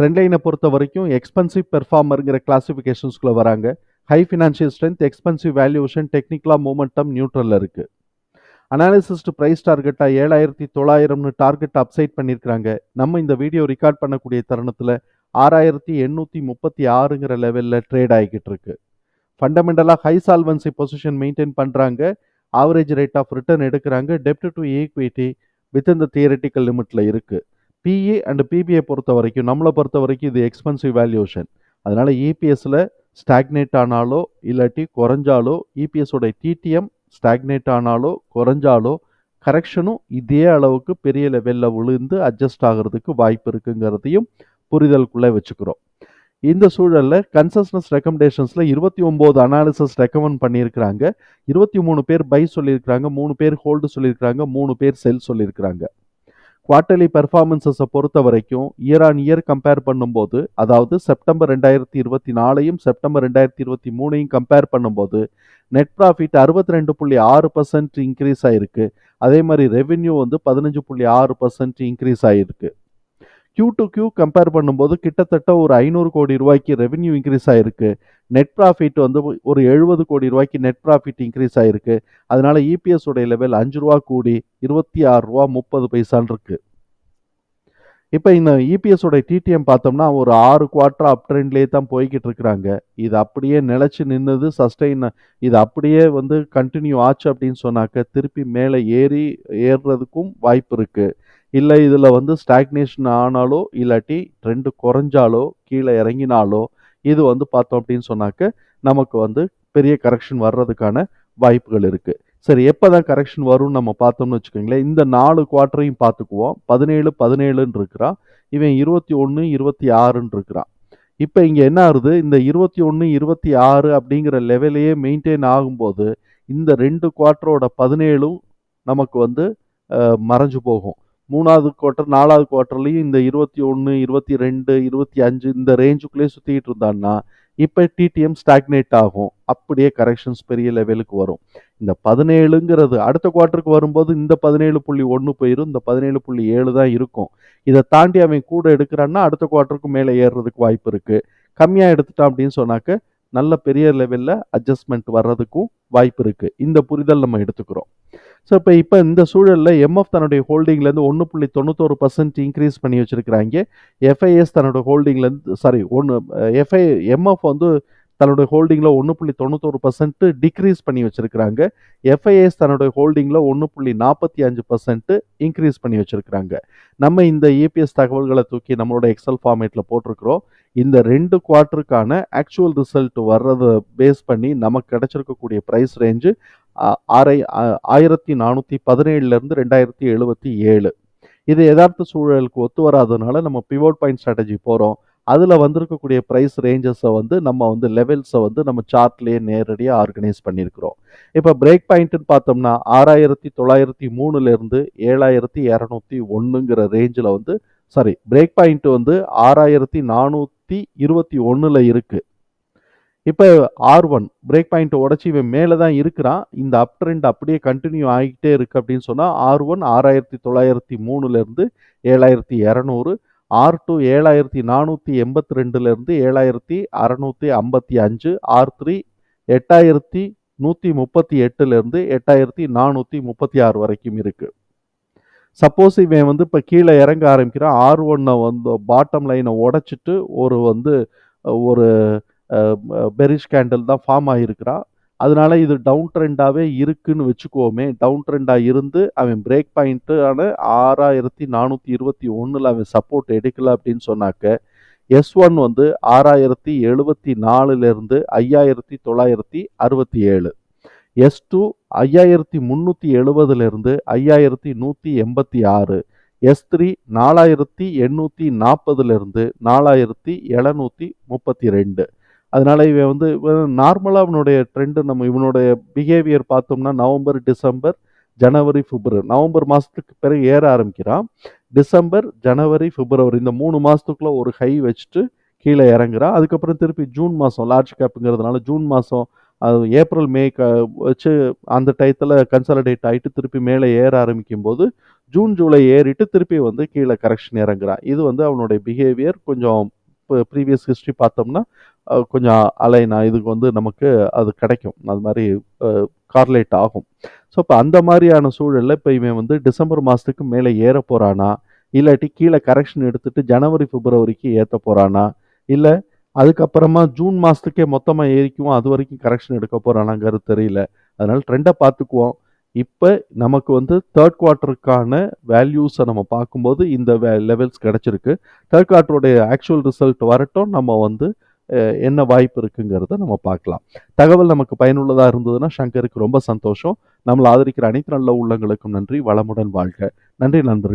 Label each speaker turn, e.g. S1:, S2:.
S1: ட்ரெண்ட்லைனை பொறுத்த வரைக்கும் எக்ஸ்பென்சிவ் பெர்ஃபார்மருங்கிற கிளாசிஃபிகேஷன்ஸ்குள்ளே வராங்க. High financial strength expensive valuation டெக்னிக்கலாக மூமெண்டம் நியூட்ரலில் இருக்குது அனாலிசிஸ்ட் ப்ரைஸ் டார்கெட்டாக ஏழாயிரத்தி தொள்ளாயிரம்னு டார்கெட் அப்சைட் பண்ணியிருக்கிறாங்க நம்ம இந்த வீடியோ ரெக்கார்ட் பண்ணக்கூடிய தருணத்தில் ஆறாயிரத்தி எண்ணூற்றி முப்பத்தி ஆறுங்கிற லெவலில் ட்ரேட் ஆகிக்கிட்டு இருக்கு. ஃபண்டமெண்டலாக ஹை சால்வன்சி பொசிஷன் மெயின்டைன் பண்ணுறாங்க ஆவரேஜ் ரேட் ஆஃப் ரிட்டர்ன் எடுக்கிறாங்க. டெப்ட் டு ஈக்விட்டி வித் இந்த தியரட்டிக்கல் லிமிட்டில் இருக்குது பிஇ அண்ட் பிபிஐ பொறுத்த வரைக்கும் நம்மளை பொறுத்த வரைக்கும் இது எக்ஸ்பென்சிவ் வேல்யூஷன் அதனால் இபிஎஸ்சில் ஸ்டாக்னேட் ஆனாலோ இல்லாட்டி குறைஞ்சாலோ இபிஎஸோட டிடிஎம் ஸ்டாக்னேட் ஆனாலோ குறைஞ்சாலோ கரெக்ஷனும் இதே அளவுக்கு பெரிய லெவலில் விழுந்து அட்ஜஸ்ட் ஆகிறதுக்கு வாய்ப்பு இருக்குங்கிறதையும் புரிதலுக்குள்ளே வச்சுக்கிறோம். இந்த சூழலில் கன்சஸ்னஸ் ரெக்கமெண்டேஷன்ஸில் இருபத்தி ஒம்பது அனாலிசஸ் ரெக்கமெண்ட் பண்ணியிருக்கிறாங்க. இருபத்தி மூணு பேர் பை சொல்லியிருக்கிறாங்க மூணு பேர் ஹோல்டு சொல்லியிருக்கிறாங்க மூணு பேர் செல் சொல்லியிருக்கிறாங்க. குவார்ட்டர்லி பெர்ஃபார்மன்ஸஸை பொறுத்த வரைக்கும் இயர் ஆன் இயர் கம்பேர் பண்ணும்போது அதாவது செப்டம்பர் ரெண்டாயிரத்தி இருபத்தி நாலையும் செப்டம்பர் ரெண்டாயிரத்தி இருபத்தி மூணையும் கம்பேர் பண்ணும்போது நெட் ப்ராஃபிட் அறுபத்தி ரெண்டு புள்ளி ஆறு பர்சன்ட் இன்க்ரீஸ் ஆயிருக்கு. அதே மாதிரி ரெவென்யூ வந்து பதினஞ்சு புள்ளி ஆறு பர்சன்ட் இன்க்ரீஸ் ஆயிருக்கு. கியூ டு கியூ கம்பேர் பண்ணும்போது கிட்டத்தட்ட ஒரு ஐநூறு கோடி ரூபாய்க்கு ரெவென்யூ இன்க்ரீஸ் ஆயிருக்கு. நெட் ப்ராஃபிட் வந்து ஒரு எழுபது கோடி ரூபாய்க்கு நெட் ப்ராஃபிட் இன்க்ரீஸ் ஆயிருக்கு. அதனால இபிஎஸ் உடைய லெவல் அஞ்சு ரூபா கூடி இருபத்தி ஆறு ரூபா முப்பது பைசான் இருக்குது இப்போ இந்த இபிஎஸ் உடைய டிடிஎம் பார்த்தோம்னா ஒரு ஆறு குவார்டர் அப் ட்ரெண்ட்லேயே தான் போய்கிட்டு இருக்கிறாங்க. இது அப்படியே நிலச்சி நின்னது சஸ்டெயின் இது அப்படியே வந்து கண்டினியூ ஆச்சு அப்படின்னு சொன்னாக்க திருப்பி மேலே ஏறி ஏறுறதுக்கும் வாய்ப்பு இருக்குது இல்லை இதில் வந்து ஸ்டாக்னேஷன் ஆனாலோ இல்லாட்டி ட்ரெண்டு குறைஞ்சாலோ கீழே இறங்கினாலோ இது வந்து பார்த்தோம் அப்படின்னு சொன்னாக்க நமக்கு வந்து பெரிய கரெக்ஷன் வர்றதுக்கான வாய்ப்புகள் இருக்குது சரி எப்போ தான் கரெக்ஷன் வரும்னு நம்ம பார்த்தோம்னு வச்சுக்கோங்களேன் இந்த நாலு குவார்ட்டரையும் பார்த்துக்குவோம். பதினேழு பதினேழுன்னு இருக்கிறான் இவன் இருபத்தி ஒன்று இருபத்தி ஆறுன்னு இருக்கிறான். இப்போ இங்கே என்ன ஆகுது? இந்த இருபத்தி ஒன்று இருபத்தி ஆறு அப்படிங்கிற லெவலையே மெயின்டைன் ஆகும்போது இந்த ரெண்டு குவார்ட்டரோட பதினேழும் நமக்கு வந்து மறைஞ்சு போகும். மூணாவது குவார்ட்டர் நாலாவது குவார்ட்டர்லையும் இந்த இருபத்தி ஒன்று இருபத்தி ரெண்டு இருபத்தி அஞ்சு இந்த ரேஞ்சுக்குள்ளேயே சுற்றிக்கிட்டு இருந்தான்னா இப்போ டிடிஎம் ஸ்டாக்னேட் ஆகும். அப்படியே கரெக்ஷன்ஸ் பெரிய லெவலுக்கு வரும். இந்த பதினேழுங்கிறது அடுத்த குவார்ட்டருக்கு வரும்போது இந்த பதினேழு புள்ளி ஒன்று போயிடும் இந்த பதினேழு புள்ளி ஏழு தான் இருக்கும். இதை தாண்டி அவன் கூட எடுக்கிறான்னா அடுத்த குவார்ட்டருக்கு மேலே ஏறுறதுக்கு வாய்ப்பு இருக்குது கம்மியாக எடுத்துட்டான் அப்படின்னு சொன்னாக்க நல்ல பெரிய லெவலில் அட்ஜஸ்ட்மெண்ட் வர்றதுக்கும் வாய்ப்பு இருக்குது இந்த புரிதல் நம்ம எடுத்துக்கிறோம். ஸோ இப்போ இப்போ இந்த சூழலில் எம்எஃப் தன்னுடைய ஹோல்டிங்லேருந்து ஒன்று புள்ளி தொண்ணூத்தோரு பர்சன்ட் இன்க்ரீஸ் பண்ணி வச்சுருக்கிறாங்க. எஃப்ஐஎஸ் தன்னோட ஹோல்டிங்லேருந்து சாரி ஒன்று எஃப்ஐ எம்எஃப் வந்து தன்னுடைய ஹோல்டிங்கில் ஒன்று புள்ளி தொண்ணூத்தொரு பர்சன்ட் டிக்ரீஸ் பண்ணி வச்சுருக்கிறாங்க. எஃப்ஐஎஸ் தன்னுடைய ஹோல்டிங்கில் ஒன்று புள்ளி நாற்பத்தி அஞ்சு பர்சன்ட் இன்க்ரீஸ் பண்ணி வச்சுருக்கிறாங்க. நம்ம இந்த இபிஎஸ் தகவல்களை தூக்கி நம்மளோட எக்ஸல் ஃபார்மேட்டில் போட்டிருக்கிறோம். இந்த ரெண்டு குவார்ட்டருக்கான ஆக்சுவல் ரிசல்ட் வர்றதை பேஸ் பண்ணி நமக்கு கிடைச்சிருக்கக்கூடிய ப்ரைஸ் ரேஞ்சு ஆறை ஆ- ஆயிரத்தி நானூற்றி பதினேழுலேருந்து ரெண்டாயிரத்தி எழுபத்தி ஏழு. இது யதார்த்த சூழலுக்கு ஒத்து வராதனால நம்ம பிவோட் பாயிண்ட் ஸ்ட்ராட்டஜி போகிறோம் அதில் வந்திருக்கக்கூடிய ப்ரைஸ் ரேஞ்சஸை வந்து நம்ம வந்து லெவல்ஸை வந்து நம்ம சார்ட்லேயே நேரடியாக ஆர்கனைஸ் பண்ணியிருக்கிறோம் இப்போ பிரேக் பாயிண்ட்டுன்னு பார்த்தோம்னா ஆறாயிரத்தி தொள்ளாயிரத்தி மூணுலேருந்து ஏழாயிரத்தி இரநூத்தி ஒன்றுங்கிற ரேஞ்சில் வந்து சாரி பிரேக் பாயிண்ட் வந்து ஆறாயிரத்தி நானூற்றி இருபத்தி ஒன்றில் இருக்குது இப்போ ஆர் ஒன் பிரேக் பாயிண்ட் உடச்சி இவன் மேலே தான் இருக்கிறான். இந்த அப் ட்ரெண்ட் அப்படியே கண்டினியூ ஆகிட்டே இருக்குது அப்படின்னு சொன்னால் ஆர் ஒன் ஆறாயிரத்தி தொள்ளாயிரத்தி மூணுலேருந்து ஏழாயிரத்தி இரநூறு ஆர் டூ ஏழாயிரத்தி நானூற்றி எண்பத்தி ரெண்டுலேருந்து ஏழாயிரத்தி அறநூற்றி ஐம்பத்தி அஞ்சு ஆர் த்ரீ எட்டாயிரத்தி நூற்றி முப்பத்தி எட்டுலேருந்து எட்டாயிரத்தி நானூற்றி முப்பத்தி ஆறு வரைக்கும் இருக்குது சப்போஸ் இவன் வந்து இப்போ கீழே இறங்க ஆரம்பிக்கிறான். ஆர் ஒன்னை வந்து பாட்டம் லைனை உடைச்சிட்டு ஒரு வந்து ஒரு பெரிஷ் கேண்டில் தான் ஃபார்ம் ஆகியிருக்கிறான். அதனால இது டவுன் ட்ரெண்டாகவே இருக்குன்னு வச்சுக்கோமே டவுன் ட்ரெண்டாக இருந்து அவன் பிரேக் பாயிண்ட்டான ஆறாயிரத்தி நானூற்றி இருபத்தி ஒன்றில் அவன் சப்போர்ட் எடுக்கல அப்படின்னு சொன்னாக்க எஸ் ஒன் வந்து ஆறாயிரத்தி எழுபத்தி நாலுலேருந்து ஐயாயிரத்தி தொள்ளாயிரத்தி அறுபத்தி ஏழு. எஸ் டூ ஐயாயிரத்தி முந்நூற்றி எழுபதுலேருந்து ஐயாயிரத்தி நூற்றி எண்பத்தி ஆறு. எஸ் த்ரீ நாலாயிரத்தி எண்ணூற்றி நாற்பதுலேருந்து நாலாயிரத்தி எழுநூற்றி முப்பத்தி ரெண்டு. அதனால இவன் வந்து நார்மலாக அவனுடைய ட்ரெண்டு நம்ம இவனுடைய பிஹேவியர் பார்த்தோம்னா நவம்பர் டிசம்பர் ஜனவரி பிப்ரவரி. நவம்பர் மாதத்துக்கு பிறகு ஏற ஆரம்பிக்கிறான். டிசம்பர் ஜனவரி பிப்ரவரி. இந்த மூணு மாதத்துக்குள்ள ஒரு ஹை வச்சுட்டு கீழே இறங்குறான். அதுக்கப்புறம் திருப்பி ஜூன் மாதம் லார்ஜ் கேப்புங்கிறதுனால ஜூன் மாதம் அது ஏப்ரல் மே க வச்சு அந்த டயத்தில் கன்சாலிடேட் ஆகிட்டு திருப்பி மேலே ஏற ஆரம்பிக்கும் போது ஜூன் ஜூலை ஏறிட்டு திருப்பி வந்து கீழே கரெக்ஷன் இறங்குறான். இது வந்து அவனுடைய பிஹேவியர் கொஞ்சம் ப்ரீவியஸ் ஹிஸ்ட்ரி பார்த்தோம்னா கொஞ்சம் அலைனா இதுக்கு வந்து நமக்கு அது கிடைக்கும். அது மாதிரி கார்லேட் ஆகும். ஸோ இப்போ அந்த மாதிரியான சூழலில் இப்போ இவன் வந்து டிசம்பர் மாதத்துக்கு மேலே ஏற போகிறானா இல்லாட்டி கீழே கரெக்ஷன் எடுத்துட்டு ஜனவரி பிப்ரவரிக்கு ஏற்ற போகிறானா இல்லை அதுக்கப்புறமா ஜூன் மாதத்துக்கே மொத்தமாக ஏறிக்குவோம் அது வரைக்கும் கரெக்ஷன் எடுக்க போகிறானாங்கிறது தெரியல. அதனால் ட்ரெண்டை பார்த்துக்குவோம். இப்போ நமக்கு வந்து தேர்ட் குவார்ட்டருக்கான வேல்யூஸை நம்ம பார்க்கும்போது இந்த லெவல்ஸ் கிடச்சிருக்கு. தேர்ட் குவார்ட்டருடைய ஆக்சுவல் ரிசல்ட் வரட்டும். நம்ம வந்து என்ன வாய்ப்பு இருக்குங்கிறத நம்ம பார்க்கலாம். தகவல் நமக்கு பயனுள்ளதாக இருந்ததுன்னா சங்கருக்கு ரொம்ப சந்தோஷம். நம்மளை ஆதரிக்கிற அனைத்து நல்ல உள்ளங்களுக்கும் நன்றி. வளமுடன் வாழ்க. நன்றி நண்பர்கள்.